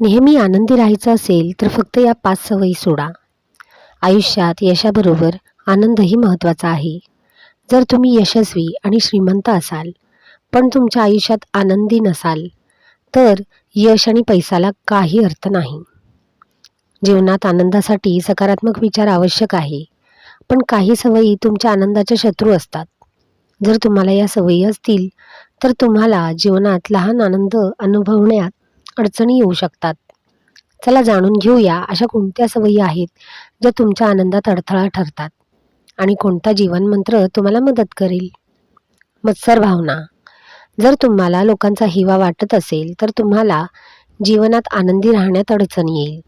नेहमी आनंदी राहायचं असेल तर फक्त या पाच सवयी सोडा. आयुष्यात यशाबरोबर आनंदही महत्त्वाचा आहे. जर तुम्ही यशस्वी आणि श्रीमंत असाल पण तुमच्या आयुष्यात आनंदी नसाल तर यश आणि पैसाला काही अर्थ नाही. जीवनात आनंदासाठी सकारात्मक विचार आवश्यक आहे पण काही सवयी तुमच्या आनंदाच्या शत्रू असतात. जर तुम्हाला या सवयी असतील तर तुम्हाला जीवनात लहान आनंद अनुभवण्यात अडचणी येऊ शकतात. चला जाणून घेऊया अशा कोणत्या सवयी आहेत ज्या तुमच्या आनंदात अडथळा ठरतात? आणि कोणता जीवनमंत्र तुम्हाला मदत करेल? मत्सर भावना. जर तुम्हाला लोकांचा हिवा वाटत असेल तर तुम्हाला जीवनात आनंदी राहण्यात अडचण येईल.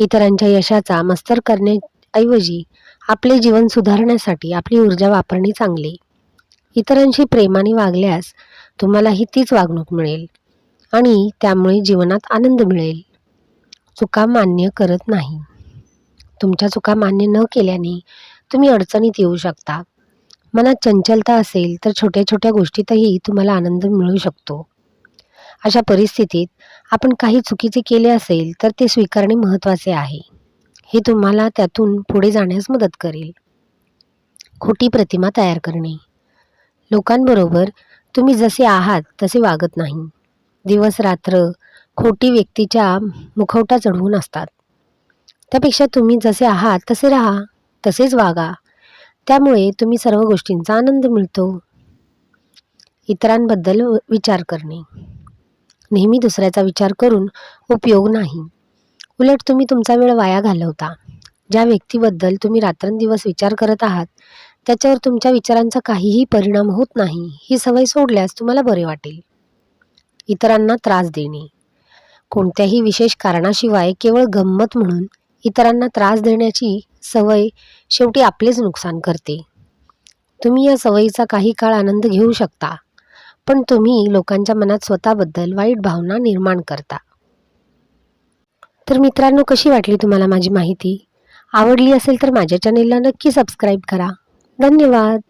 इतरांच्या यशाचा मस्तर करण्याऐवजी आपले जीवन सुधारण्यासाठी आपली ऊर्जा वापरणे चांगले. इतरांशी प्रेमाने वागल्यास तुम्हालाही तीच वागणूक मिळेल. आणि त्यामुळे जीवनात आनंद मिळेल. चुका मान्य करत नाही. तुमच्या चुका मान्य न केल्याने तुम्ही अडचणीत येऊ शकता. मनात चंचलता असेल तर छोट्या छोट्या गोष्टीतही तुम्हाला आनंद मिळू शकतो. अशा परिस्थितीत आपण काही चुकीचे केले असेल तर ते स्वीकारणे महत्त्वाचे आहे. हे तुम्हाला त्यातून पुढे जाण्यास मदत करेल. खोटी प्रतिमा तयार करणे. लोकांबरोबर तुम्ही जसे आहात तसे वागत नाही. दिवस रात्र खोटी व्यक्तीच्या मुखवटा चढवून असतात. त्यापेक्षा तुम्ही जसे आहात तसे राहा तसेच वागा. त्यामुळे तुम्ही सर्व गोष्टींचा आनंद मिळतो. इतरांबद्दल व- विचार करणे. नेहमी दुसऱ्याचा विचार करून उपयोग नाही. उलट तुम्ही तुमचा वेळ वाया घालवता. ज्या व्यक्तीबद्दल तुम्ही रात्रंदिवस विचार करत आहात त्याच्यावर तुमच्या विचारांचा काहीही परिणाम होत नाही ही सवय सोडल्यास तुम्हाला बरे वाटेल. इतरांना त्रास देणे. कोणत्याही विशेष कारणाशिवाय केवळ गंमत म्हणून इतरांना त्रास देण्याची सवय शेवटी आपलेच नुकसान करते. तुम्ही या सवयीचा काही काळ आनंद घेऊ शकता पण तुम्ही लोकांच्या मनात स्वतःबद्दल वाईट भावना निर्माण करता. तर मित्रांनो कशी वाटली तुम्हाला माझी माहिती? आवडली असेल तर माझ्या चॅनेलला नक्की सबस्क्राईब करा. धन्यवाद!